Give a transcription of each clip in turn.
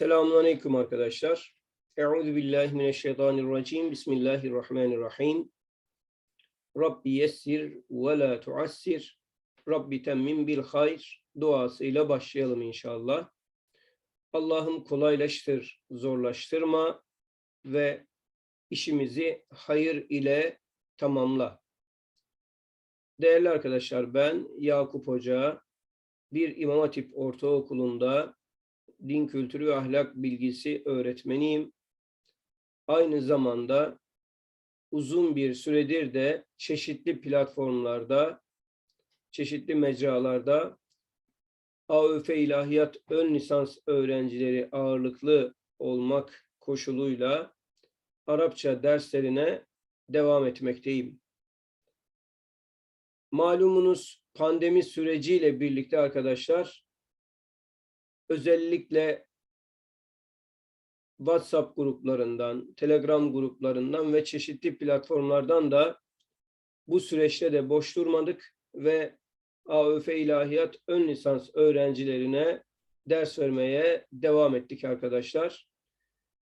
Selamun Aleyküm arkadaşlar. Euzu billahi mineşşeytanirracim. Bismillahirrahmanirrahim. Rabbi yessir ve la tuassir. Rabbi temmim bil hayr duasıyla başlayalım inşallah. Allah'ım kolaylaştır, zorlaştırma ve işimizi hayır ile tamamla. Değerli arkadaşlar ben Yakup Hoca bir İmam Hatip Ortaokulu'nda din kültürü ve ahlak bilgisi öğretmeniyim. Aynı zamanda uzun bir süredir de çeşitli platformlarda, çeşitli mecralarda AÖF İlahiyat ön lisans öğrencileri ağırlıklı olmak koşuluyla Arapça derslerine devam etmekteyim. Malumunuz pandemi süreciyle birlikte arkadaşlar özellikle WhatsApp gruplarından, Telegram gruplarından ve çeşitli platformlardan da bu süreçte de boş durmadık ve AÖF İlahiyat ön lisans öğrencilerine ders vermeye devam ettik arkadaşlar.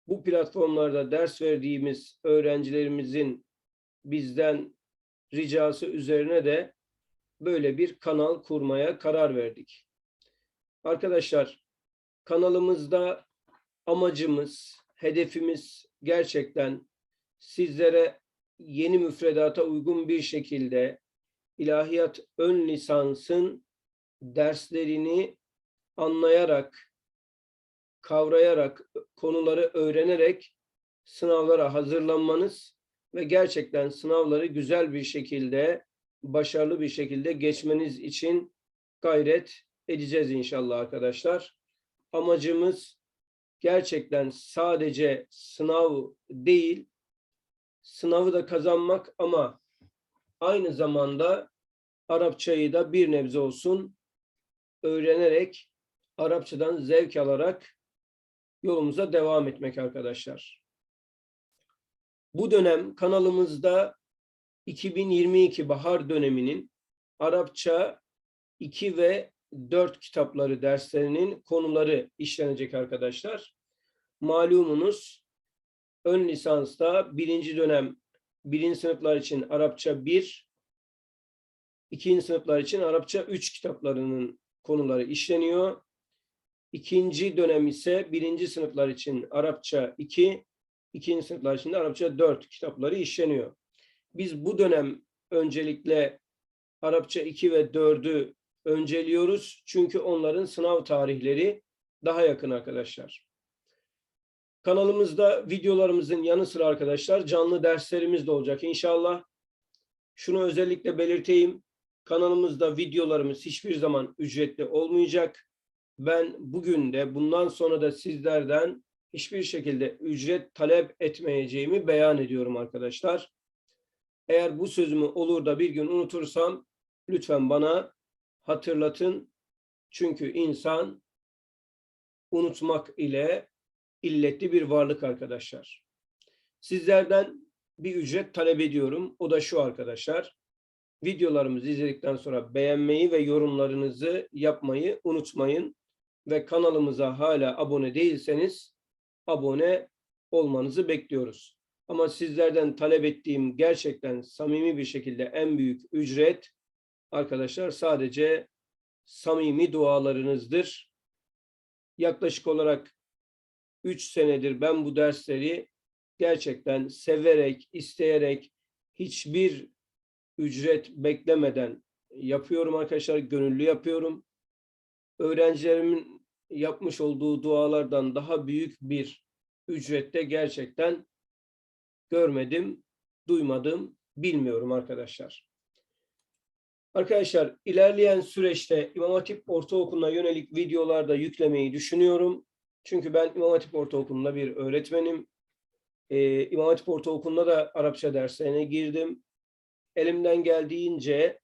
Bu platformlarda ders verdiğimiz öğrencilerimizin bizden ricası üzerine de böyle bir kanal kurmaya karar verdik. Arkadaşlar kanalımızda amacımız, hedefimiz gerçekten sizlere yeni müfredata uygun bir şekilde ilahiyat ön lisansın derslerini anlayarak, kavrayarak, konuları öğrenerek sınavlara hazırlanmanız ve gerçekten sınavları güzel bir şekilde, başarılı bir şekilde geçmeniz için gayret edeceğiz inşallah arkadaşlar. Amacımız gerçekten sadece sınav değil, sınavı da kazanmak ama aynı zamanda Arapçayı da bir nebze olsun öğrenerek, Arapçadan zevk alarak yolumuza devam etmek arkadaşlar. Bu dönem kanalımızda 2022 bahar döneminin Arapça 2 ve 4 kitapları derslerinin konuları işlenecek arkadaşlar. Malumunuz ön lisansta birinci dönem birinci sınıflar için Arapça 1, ikinci sınıflar için Arapça 3 kitaplarının konuları işleniyor. İkinci dönem ise birinci sınıflar için Arapça 2, ikinci sınıflar için de Arapça 4 kitapları işleniyor. Biz bu dönem öncelikle Arapça 2 ve 4'ü önceliyoruz. Çünkü onların sınav tarihleri daha yakın arkadaşlar. Kanalımızda videolarımızın yanı sıra arkadaşlar canlı derslerimiz de olacak inşallah. Şunu özellikle belirteyim. Kanalımızda videolarımız hiçbir zaman ücretli olmayacak. Ben bugün de bundan sonra da sizlerden hiçbir şekilde ücret talep etmeyeceğimi beyan ediyorum arkadaşlar. Eğer bu sözümü olur da bir gün unutursam lütfen bana hatırlatın. Çünkü insan unutmak ile illetli bir varlık arkadaşlar. Sizlerden bir ücret talep ediyorum. O da şu arkadaşlar. Videolarımızı izledikten sonra beğenmeyi ve yorumlarınızı yapmayı unutmayın. Ve kanalımıza hala abone değilseniz abone olmanızı bekliyoruz. Ama sizlerden talep ettiğim gerçekten samimi bir şekilde en büyük ücret arkadaşlar sadece samimi dualarınızdır. Yaklaşık olarak 3 senedir ben bu dersleri gerçekten severek, isteyerek, hiçbir ücret beklemeden yapıyorum arkadaşlar, gönüllü yapıyorum. Öğrencilerimin yapmış olduğu dualardan daha büyük bir ücrette gerçekten görmedim, duymadım, bilmiyorum arkadaşlar. Arkadaşlar ilerleyen süreçte İmam Hatip Ortaokulu'na yönelik videolarda yüklemeyi düşünüyorum. Çünkü ben İmam Hatip Ortaokulu'nda bir öğretmenim. Ee, İmam Hatip Ortaokulu'nda da Arapça derslerine girdim. Elimden geldiğince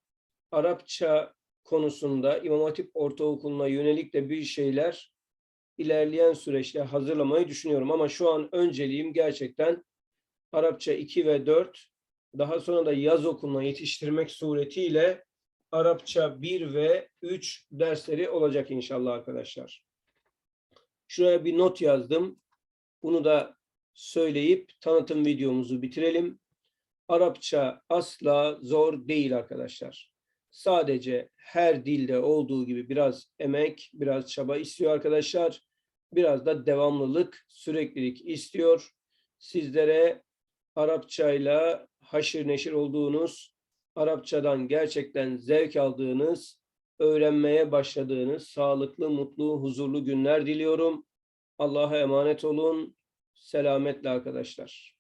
Arapça konusunda İmam Hatip Ortaokulu'na yönelik de bir şeyler ilerleyen süreçte hazırlamayı düşünüyorum. Ama şu an önceliğim gerçekten Arapça 2 ve 4 daha sonra da yaz okuluna yetiştirmek suretiyle Arapça 1 ve 3 dersleri olacak inşallah arkadaşlar. Şuraya bir not yazdım. Bunu da söyleyip tanıtım videomuzu bitirelim. Arapça asla zor değil arkadaşlar. Sadece her dilde olduğu gibi biraz emek, biraz çaba istiyor arkadaşlar. Biraz da devamlılık, süreklilik istiyor. Sizlere Arapçayla haşır neşir olduğunuz, Arapçadan gerçekten zevk aldığınız, öğrenmeye başladığınız sağlıklı, mutlu, huzurlu günler diliyorum. Allah'a emanet olun. Selametle arkadaşlar.